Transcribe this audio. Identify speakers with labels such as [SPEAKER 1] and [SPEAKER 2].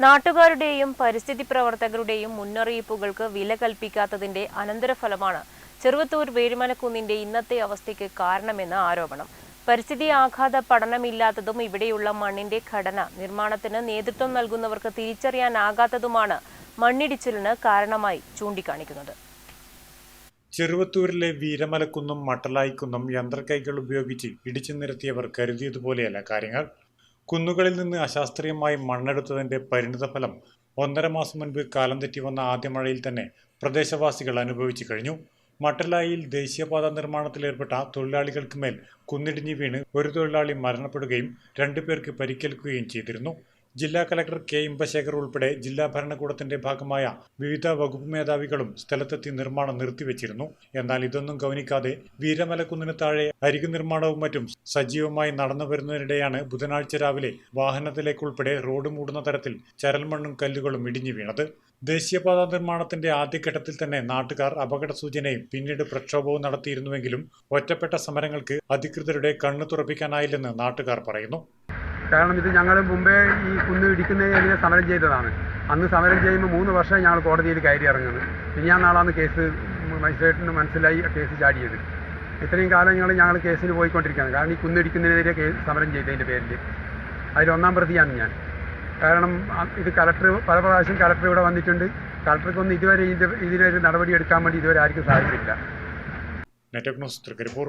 [SPEAKER 1] നാട്ടുകാരുടെയും പരിസ്ഥിതി പ്രവർത്തകരുടെയും മുന്നറിയിപ്പുകൾക്ക് വില കൽപ്പിക്കാത്തതിന്റെ അനന്തരഫലമാണ് ചെറുവത്തൂർ വേഴുമലക്കുന്നിന്റെ ഇന്നത്തെ അവസ്ഥയ്ക്ക് കാരണമെന്ന് ആരോപണം. പരിസ്ഥിതി ആഘാത പഠനമില്ലാത്തതും ഇവിടെയുള്ള മണ്ണിന്റെ ഘടന നിർമ്മാണത്തിന് നേതൃത്വം നൽകുന്നവർക്ക് തിരിച്ചറിയാനാകാത്തതുമാണ് മണ്ണിടിച്ചിലിന് കാരണമായി ചൂണ്ടിക്കാണിക്കുന്നത്.
[SPEAKER 2] ചെറുവത്തൂരിലെ വീരമലക്കുന്നും മട്ടലായിക്കുന്നും യന്ത്രക്കൈകൾ ഉപയോഗിച്ച് ഇടിച്ചു നിരത്തിയവർ കരുതിയതുപോലെയല്ല കാര്യങ്ങൾ. കുന്നുകളിൽ നിന്ന് അശാസ്ത്രീയമായി മണ്ണെടുത്തതിന്റെ പരിണിതഫലം ഒന്നര മാസം മുൻപ് കാലം തെറ്റി വന്ന ആദ്യ മഴയിൽ തന്നെ പ്രദേശവാസികൾ അനുഭവിച്ചു കഴിഞ്ഞു. മട്ടലായിൽ ദേശീയപാത നിർമ്മാണത്തിലേർപ്പെട്ട തൊഴിലാളികൾക്ക് മേൽ കുന്നിടിഞ്ഞു വീണ് ഒരു തൊഴിലാളി മരണപ്പെടുകയും രണ്ടുപേർക്ക് പരിക്കേൽക്കുകയും ചെയ്തിരുന്നു. ജില്ലാ കലക്ടർ കെ ഇമ്പശേഖർ ഉൾപ്പെടെ ജില്ലാ ഭരണകൂടത്തിന്റെ ഭാഗമായ വിവിധ വകുപ്പ് മേധാവികളും സ്ഥലത്തെത്തി നിർമ്മാണം നിർത്തിവെച്ചിരുന്നു. എന്നാൽ ഇതൊന്നും ഗൗനിക്കാതെ വീരമലക്കുന്നിന് താഴെ അരികു നിർമ്മാണവും മറ്റും സജീവമായി നടന്നു വരുന്നതിനിടെയാണ് ബുധനാഴ്ച രാവിലെ വാഹനത്തിലേക്കുൾപ്പെടെ റോഡ് മൂടുന്ന തരത്തിൽ ചരൽമണ്ണും കല്ലുകളും ഇടിഞ്ഞു വീണത്. ദേശീയപാത നിർമ്മാണത്തിന്റെ ആദ്യഘട്ടത്തിൽ തന്നെ നാട്ടുകാർ അപകട സൂചനയും പിന്നീട് പ്രക്ഷോഭവും നടത്തിയിരുന്നുവെങ്കിലും ഒറ്റപ്പെട്ട സമരങ്ങൾക്ക് അധികൃതരുടെ കണ്ണു തുറപ്പിക്കാനായില്ലെന്ന് നാട്ടുകാർ പറയുന്നു.
[SPEAKER 3] കാരണം ഇത് ഞങ്ങൾ മുമ്പേ ഈ കുന്ന് ഇടിക്കുന്നതിനെതിരെ സമരം ചെയ്തതാണ്. അന്ന് സമരം ചെയ്യുമ്പോൾ മൂന്ന് വർഷം ഞങ്ങൾ കോടതിയിൽ കയറി ഇറങ്ങുന്നത് പിന്നെ നാളാണ് കേസ് മജിസ്ട്രേറ്റിന് മനസ്സിലായി കേസ് ചാടിയത്. ഇത്രയും കാലം ഞങ്ങൾ ഞങ്ങൾ കേസിന് പോയിക്കൊണ്ടിരിക്കുകയാണ്. കാരണം ഈ കുന്നിടിക്കുന്നതിനെതിരെ കേസ് സമരം ചെയ്തതിന്റെ പേരിൽ അതിലൊന്നാം പ്രതിയാണ് ഞാൻ. കാരണം ഇത് കലക്ടർ പല പ്രാവശ്യം കലക്ടർ ഇവിടെ വന്നിട്ടുണ്ട്. കലക്ടർക്കൊന്നും ഇതുവരെ ഇതിന്റെ ഇതിനൊരു നടപടി എടുക്കാൻ വേണ്ടി ഇതുവരെ ആർക്കും സാധിച്ചില്ല
[SPEAKER 2] നെറ്റ്വർക്ക് ന്യൂസ് തൃക്കരിപ്പൂർ.